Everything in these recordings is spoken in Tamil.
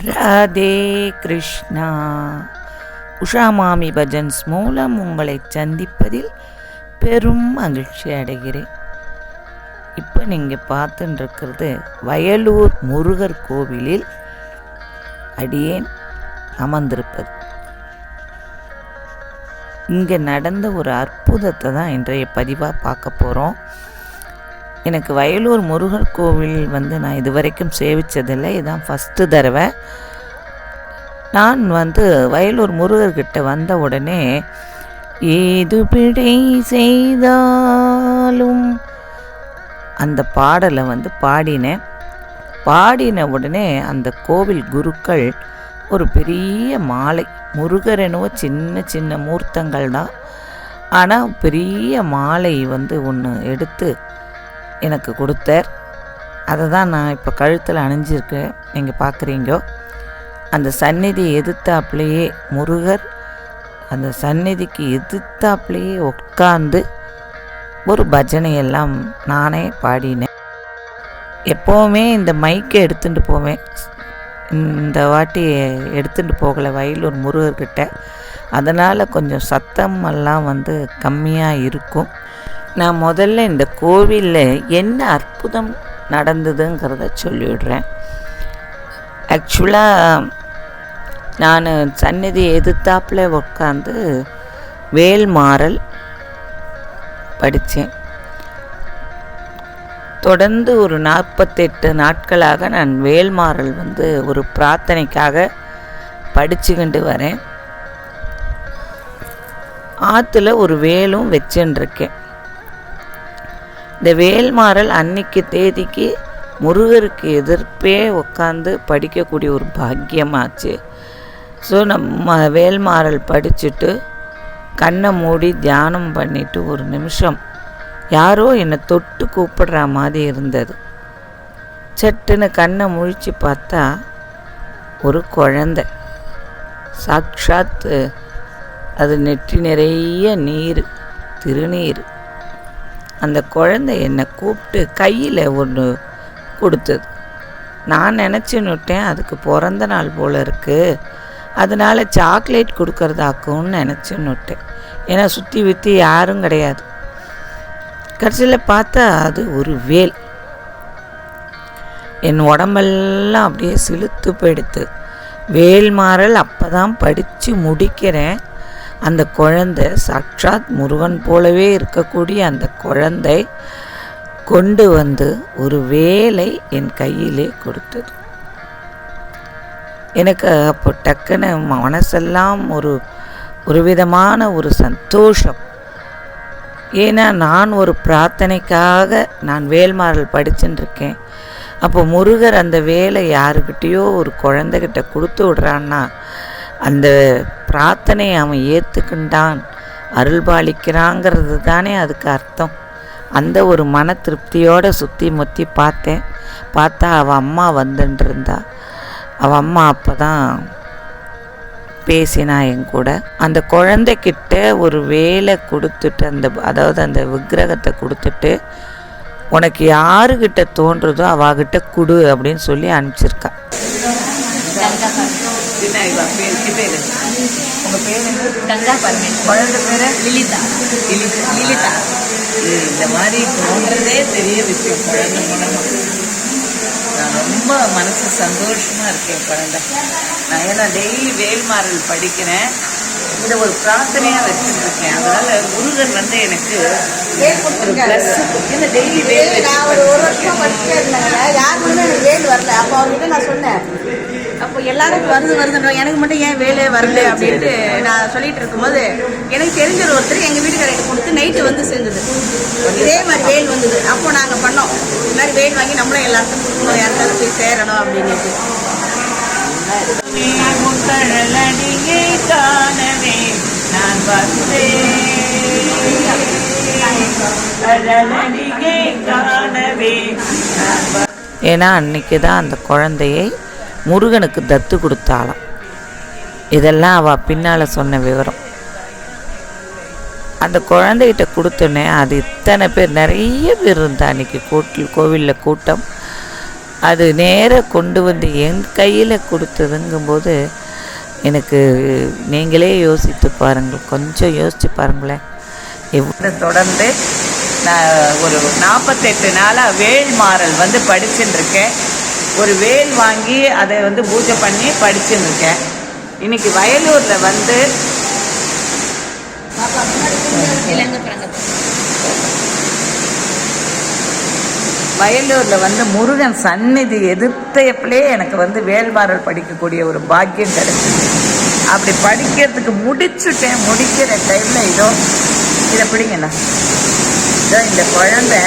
ராதே கிருஷ்ணா. உஷா மாமி பஜன்ஸ் மூலம் உங்களை சந்திப்பதில் பெரும் மகிழ்ச்சி அடைகிறேன். இப்போ நீங்கள் பார்த்துட்டுருக்கிறது வயலூர் முருகர் கோவிலில் அடியேன் அமர்ந்திருப்பது. இங்கே நடந்த ஒரு அற்புதத்தை தான் இன்றைய பதிவாக பார்க்க போகிறோம் எனக்கு வயலூர் முருகர் கோவில் வந்து நான் இதுவரைக்கும் சேவித்ததில்லை இதுதான் ஃபஸ்ட்டு தடவை. நான் வந்து வயலூர் முருகர்கிட்ட வந்த உடனே ஏது பிழை செய்தாலும் அந்த பாடலை வந்து பாடினேன். பாடின உடனே அந்த கோவில் குருக்கள் ஒரு பெரிய மாலை. முருகர் என்னவோ சின்ன சின்ன மூர்த்தங்கள் தான் ஆனால் பெரிய மாலை வந்து ஒன்று எடுத்து எனக்கு கொடுத்தார். அதை தான் நான் இப்போ கழுத்தில் அணிஞ்சிருக்கேன். நீங்கள் பார்க்குறீங்கோ அந்த சந்நிதி எதிர்த்தாப்புலேயே முருகர் அந்த சந்நிதிக்கு எதிர்த்தாப்புலேயே உட்காந்து ஒரு பஜனையெல்லாம் நானே பாடினேன். எப்போவுமே இந்த மைக்கை எடுத்துகிட்டு போவேன். இந்த வாட்டி எடுத்துகிட்டு போகலை வயலூர் முருகர்கிட்ட. அதனால் கொஞ்சம் சத்தம் எல்லாம் வந்து கம்மியாக இருக்கும். நான் முதல்ல இந்த கோவிலில் என்ன அற்புதம் நடந்ததுங்கிறத சொல்லிவிடுறேன். ஆக்சுவலாக நான் சந்நிதி எதிர்த்தாப்பில் உட்காந்து வேல்மாறல் படித்தேன். தொடர்ந்து ஒரு நாற்பத்தெட்டு நாட்களாக நான் வேல்மாறல் வந்து ஒரு பிரார்த்தனைக்காக படிச்சுக்கிண்டு வரேன். ஆற்றுல ஒரு வேலும் வச்சுருக்கேன் இந்த வேல்மாறல் அன்னைக்கு தேதிக்கு முருகருக்கு எதிர்ப்பே உட்காந்து படிக்கக்கூடிய ஒரு பாக்கியமாச்சு. ஸோ நம்ம வேல்மாறல் படிச்சுட்டு கண்ணை மூடி தியானம் பண்ணிட்டு ஒரு நிமிஷம். யாரோ என்னை தொட்டு கூப்பிடுற மாதிரி இருந்தது. சட்டுன்னு கண்ணை முழிச்சு பார்த்தா ஒரு குழந்தை. சாக்ஷாத் அது நெற்றி நிறைய நீர் திருநீர். அந்த குழந்தை என்னை கூப்பிட்டு கையில் ஒன்று கொடுத்தது. நான் நினச்சின்னுட்டேன் அதுக்கு பிறந்த நாள் போல் இருக்குது அதனால் சாக்லேட் கொடுக்கறதாக்கும்னு நினச்சின்னுட்டேன் ஏன்னா சுற்றி விற்றி யாரும் கிடையாது. கடைசியில் பார்த்தா அது ஒரு வேல். என் உடம்பெல்லாம் அப்படியே சிலுத்து போயிடுத்து. வேல்மாறல் அப்போ தான் படித்து முடிக்கிறேன். அந்த குழந்தை சாட்சாத் முருகன் போலவே இருக்கக்கூடிய அந்த குழந்தை கொண்டு வந்து ஒரு வேலை என் கையிலே கொடுத்தது. எனக்கு அப்போ டக்குன்னு மனசெல்லாம் ஒரு ஒரு விதமான ஒரு சந்தோஷம். ஏன்னா நான் ஒரு பிரார்த்தனைக்காக நான் வேல்மாறல் படிச்சுட்டுருக்கேன் அப்போ முருகர் அந்த வேலை யாருக்கிட்டேயோ ஒரு குழந்தைகிட்ட கொடுத்து விடுறான்னா அந்த பிரார்த்தனையை அவன் ஏற்றுக்கின்றான் அருள்பாலிக்கிறாங்கிறது தானே அதுக்கு அர்த்தம். அந்த ஒரு மன திருப்தியோடு சுற்றி முற்றி பார்த்தேன். பார்த்தா அவள் அம்மா வந்துட்டுருந்தா அவள் அம்மா அப்போ தான் பேசினா என் கூட. அந்த குழந்தைக்கிட்ட ஒரு வேலை கொடுத்துட்டு அந்த அதாவது அந்த விக்கிரகத்தை கொடுத்துட்டு உனக்கு யாருக்கிட்ட தோன்றுதோ அவகிட்ட கொடு அப்படின்னு சொல்லி அனுப்பிச்சிருக்கா. உங்கள் பேர் கங்கா பரமேஸ்வரன் குழந்தை பேர்? லிலிதா. லிலிதா. லிலிதா. இந்த மாதிரி தோன்றதே பெரிய விஷயம். குழந்தை மூலமாக நான் ரொம்ப மனசு சந்தோஷமாக இருக்கேன் குழந்தை. நான் ஏன்னா டெய்லி வேல்மாறல் படிக்கிறேன். இந்த ஒரு பிரார்த்தனையாக வச்சுருக்கேன். அதனால் முருகன் வந்து எனக்கு ஒரு ப்ளஸ் இல்லை டெய்லி வேல் நான் ஒரு ஒரு வருஷமா படிச்சுட்டே இருந்தாங்க யாருக்குமே எனக்கு வேல் வரல. அப்போ அவர்கிட்ட நான் சொன்னேன். அப்போ எல்லாரும் வருது வருதுன்ற எனக்கு மட்டும் ஏன் வேலே வரல அப்படின்ட்டு நான் சொல்லிட்டு இருக்கும்போது எனக்கு தெரிஞ்ச ஒரு ஒருத்தர் எங்கள் வீட்டுக்காரர்கிட்ட கொடுத்து நைட்டு வந்து சேர்ந்தது. இதே மாதிரி வேல் வந்தது. அப்போ நாங்கள் பண்ணோம். இந்த மாதிரி வேல் வாங்கி நம்மளும் எல்லாருக்கும் கொடுக்கணும் யாருக்காவது போய் சேரணும் அப்படின்ட்டு முத்தழலடியை காணவே நான் ஏன்னா அன்னைக்கு தான் அந்த குழந்தையை முருகனுக்கு தத்து கொடுத்தாலும் இதெல்லாம் அவள் பின்னால் சொன்ன விவரம். அந்த குழந்தைகிட்ட கொடுத்தோன்னே அது இத்தனை பேர் நிறைய பேர் இருந்தா அன்றைக்கி கோட்டில் கோவிலில் கூட்டம். அது நேர கொண்டு வந்து என் கையில் கொடுத்ததுங்கும்போது எனக்கு நீங்களே யோசித்து பாருங்கள் கொஞ்சம் யோசித்து பாருங்களேன். எவ்வளோ தொடர்ந்து நான் ஒரு நாற்பத்தெட்டு நாளாக வேல் மாறல் வந்து படிச்சுட்டு இருக்கேன் ஒரு வேல் வாங்கி அதை வந்து பூஜை பண்ணி படிச்சுட்டு இருக்கேன் இன்னைக்கு வயலூரில் வந்து வயலூரில் வந்து முருகன் சந்நிதி எதிர்த்தையப்பிலே எனக்கு வந்து வேல்மாறல் படிக்கக்கூடிய ஒரு பாக்கியம் கிடைச்சிது. அப்படி படிக்கிறதுக்கு முடிச்சுட்டேன். முடிக்கிற டைமில் இதோ இதை பிடிங்கண்ணா. இதோ இந்த குழந்தை.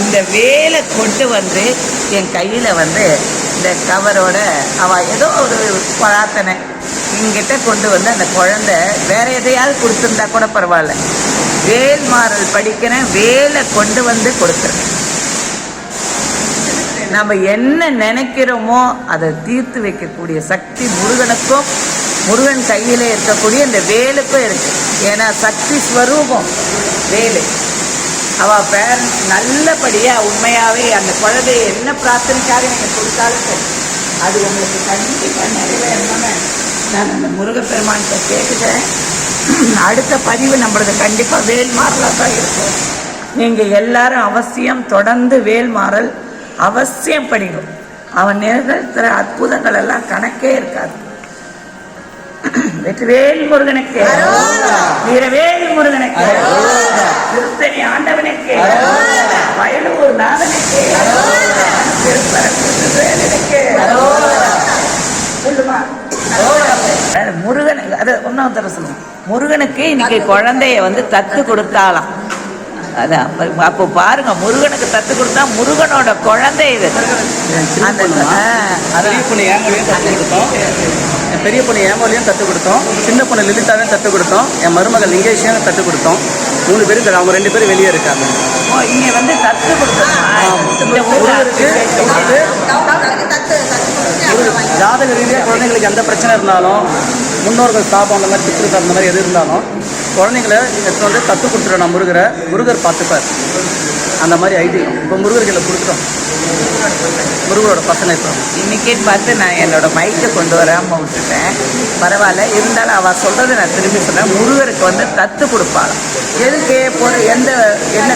இந்த வேலை கொண்டு வந்து என் கையில் வந்து இந்த கவரோட அவ ஏதோ ஒரு பிரார்த்தனை. என்கிட்ட கொண்டு வந்து அந்த குழந்தை வேற எதையாவது கொடுத்துருந்தா கூட பரவாயில்ல. வேல் மாறல் படிக்கிறேன் வேலை கொண்டு வந்து கொடுத்துருக்கேன் நம்ம என்ன நினைக்கிறோமோ அதை தீர்த்து வைக்கக்கூடிய சக்தி முருகனுக்கும் முருகன் கையில் இருக்கக்கூடிய இந்த வேலுக்கும் இருக்கு. ஏன்னா சக்தி ஸ்வரூபம் வேலு. அவ பேரண்ட்ஸ் நல்லபடியாக உண்மையாகவே அந்த குழந்தைய என்ன பிரார்த்தனைக்காக நீங்கள் கொடுத்தாலும் சரி. அது உங்களுக்கு கண்டிப்பாக நிறைவேறணும்னு நான் அந்த முருகப்பெருமான்கிட்ட கேட்டுக்கிறேன். அடுத்த பதிவு நம்மளது கண்டிப்பாக வேல் மாறலாக தான் இருக்கும். நீங்கள் எல்லாரும் அவசியம் தொடர்ந்து வேல் மாறல் அவசியம் படிக்கும் அவன் நிகழ்த்துற அற்புதங்கள் எல்லாம் கணக்கே இருக்காது. வெற்றிவேல் முருகனுக்கு வீரவேல் முருகனுக்கு திருத்தணி ஆண்டவனுக்கு வயலூர் நாதனுக்கு திருப்பரங்குன்ற வேலனுக்கு சொல்லுமா அது முருகனுக்கு அது ஒன்றாம் தர சொல்லுங்க முருகனுக்கு இன்னைக்கு குழந்தைய வந்து தத்து கொடுத்தாலாம் அதான் அப்ப- பாருங்க முருகனுக்கு தத்து கொடுத்தா முருகனோட குழந்தை இது. அந்த. பெரிய பொண்ணு ஏமலையும் தத்து கொடுத்தோம். என் பெரிய பொண்ணு ஏமலையும் தத்து கொடுத்தோம். சின்ன பொண்ணு லிலிதாவையும் தத்து கொடுத்தோம். என் மருமகள் லிங்கேஷையும் தத்து கொடுத்தோம். மூணு பேரும் இருக்காங்க. அவங்க ரெண்டு பேரும் வெளியே இருக்காங்க. இங்க வந்து தத்து கொடுத்தோமா. ஜாதக ரீதியாக குழந்தைங்களுக்கு எந்த பிரச்சனை இருந்தாலும் முன்னோர்கள் சாபம் அந்த மாதிரி பித்ரு அந்த மாதிரி எது இருந்தாலும் குழந்தைங்கள எடுத்து வந்து தத்து கொடுத்துருவோம் நான் முருகரை. முருகர் பார்த்துப்பார். அந்த மாதிரி ஐடியம் இப்போ முருகர்களை கொடுத்துட்டோம். முருகரோட பசங்க இப்போ. இன்னைக்குன்னு பார்த்து நான் என்னோட மைக்கை கொண்டு வராம விட்டுட்டேன். பரவாயில்ல இருந்தாலும் அவ சொல்றதை நான் திரும்பி சொல்றேன். முருகருக்கு வந்து தத்து கொடுப்பாளாம் எதுக்கு போற எந்த என்ன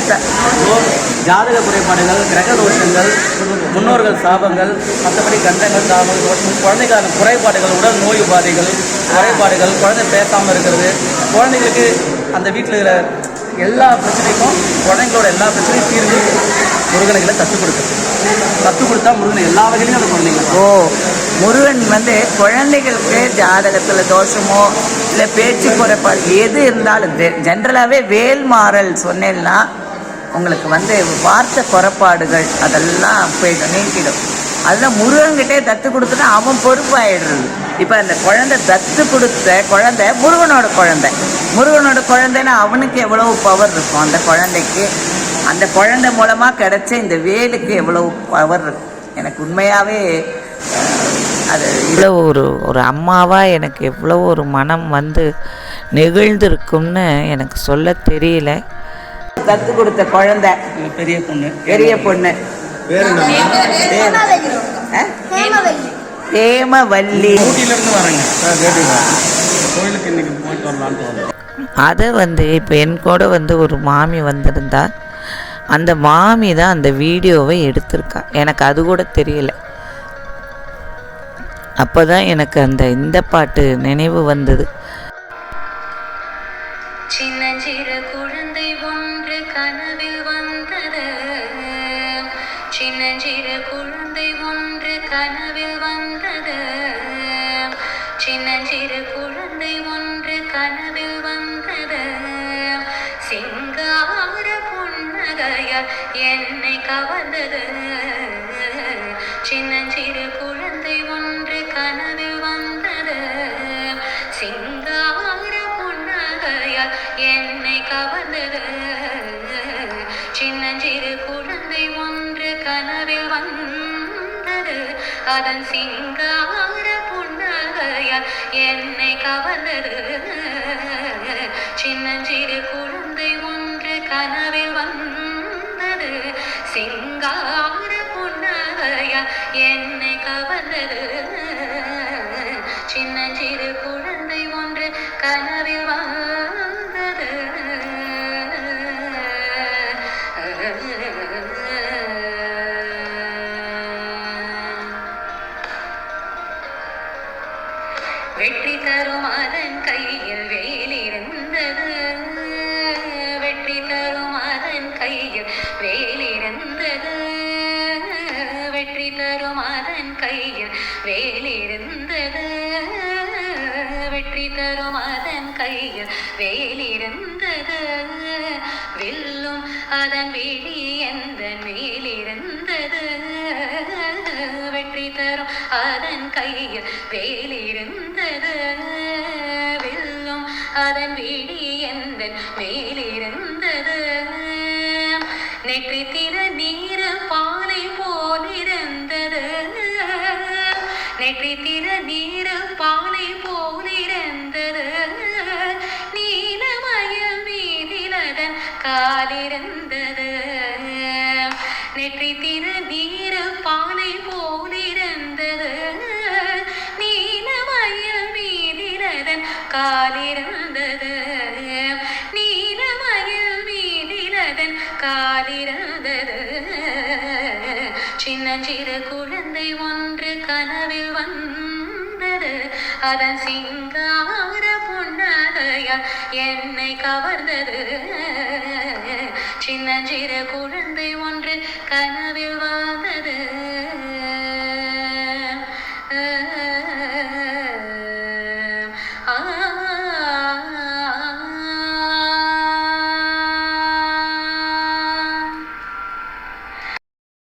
ஜாதக குறைபாடுகள் கிரக தோஷங்கள் முன்னோர்கள் சாபங்கள் மற்றபடி கண்டங்கள் சாபங்கள் குழந்தைக்கான குறைபாடுகள் உடல் நோய் உபாதைகள் குறைபாடுகள் குழந்தை பேசாமல் இருக்கிறது. குழந்தைங்களுக்கு அந்த வீட்டில் இருக்கிற எல்லா பிரச்சனைக்கும் குழந்தைங்களோட எல்லா பிரச்சனையும் தீர்வு முருகனுகளை தத்து கொடுக்குது தத்து கொடுத்தா முருகன் எல்லா வகையிலையும் அந்த குழந்தைங்க ஓ முருகன் வந்து குழந்தைகளுக்கு ஜாதகத்தில் தோஷமோ இல்லை பேச்சு குறைப்பாடு எது இருந்தாலும் ஜென்ரலாகவே வேல் மாறல் சொன்னேன்னா உங்களுக்கு வந்து வார்த்தை குறைபாடுகள் அதெல்லாம் போயிடும் நீக்கிடும் அதெல்லாம் முருகன்கிட்டே தத்து கொடுத்துட்டா அவன் பொறுப்பாயிடுறது. இப்போ அந்த குழந்தை தத்து கொடுத்த குழந்தை முருகனோட குழந்தை. முருகனோட குழந்தைன்னா அவனுக்கு எவ்வளவு பவர் இருக்கும் அந்த குழந்தைக்கு? அந்த குழந்தை மூலமாக கிடைச்ச இந்த வேலுக்கு எவ்வளவு பவர் இருக்கும் எனக்கு உண்மையாகவே அது இவ்வளோ ஒரு ஒரு அம்மாவாக எனக்கு எவ்வளோ ஒரு மனம் வந்து நெகிழ்ந்திருக்கும்னு எனக்கு சொல்ல தெரியல. தத்து கொடுத்த குழந்தை. பெரிய பொண்ணு. பெரிய பொண்ணு. வந்தோம் அதை வந்து இப்போ என் கூட வந்து ஒரு மாமி வந்திருந்தா அந்த மாமி தான் அந்த வீடியோவை எடுத்திருக்கா. எனக்கு அது கூட தெரியல. அப்போ தான் எனக்கு அந்த இந்த பாட்டு நினைவு வந்தது. சின்னஞ்சிறு குழந்தை ஒன்று கனவில் வந்தது. சின்னஞ்சிறு குழந்தை ஒன்று கனவில் வந்தது. சின்னஞ்சிறு குழந்தை ஒன்று கனவில் என்னை கவர்ந்தது. சின்னஞ்சிறு குழந்தை ஒன்று கனவில் வந்தது. சிங்கார புன்னகையால் என்னை கவர்ந்தது. சின்னஞ்சிறு குழந்தை ஒன்று கனவில் வந்தது. அதன் சிங்கார புன்னகையால் என்னை கவர்ந்தது. சின்னஞ்சிறு குழந்தை ஒன்று கனவில் வந்தது. சிங்கார புன்னகையா என்னை கவர்ந்தது. சின்ன சிறு குழந்தை ஒன்று கன வெற்றி தரும் அதன் கையில் வேலிருந்தது. வெற்றி தரும் அதன் கையில் வேலிருந்தது. வில்லும் அதன் விழி எந்த மேலிருந்தது. வெற்றி தரும் அதன் கையில் வேலிருந்தது. வில்லும் அதன் விழி எந்த மேலிருந்தது. நெற்றி திற நீர பாலை போலிருந்தது கிடந்தது நெற்றி திரு நீர பானை போலிருந்தது நீலமய மீதிரதன் காலிருந்தது நீலமயில் மீதிரதன் காலிருந்தது சின்ன சிறு குழந்தை ஒன்று கனவில் வந்தது. அதன் சிங்கார புன்னகையால் என்னை கவர்ந்தது. சின்னஞ்சிற குழந்தை ஒன்று கனவில் வாழ்ந்தது.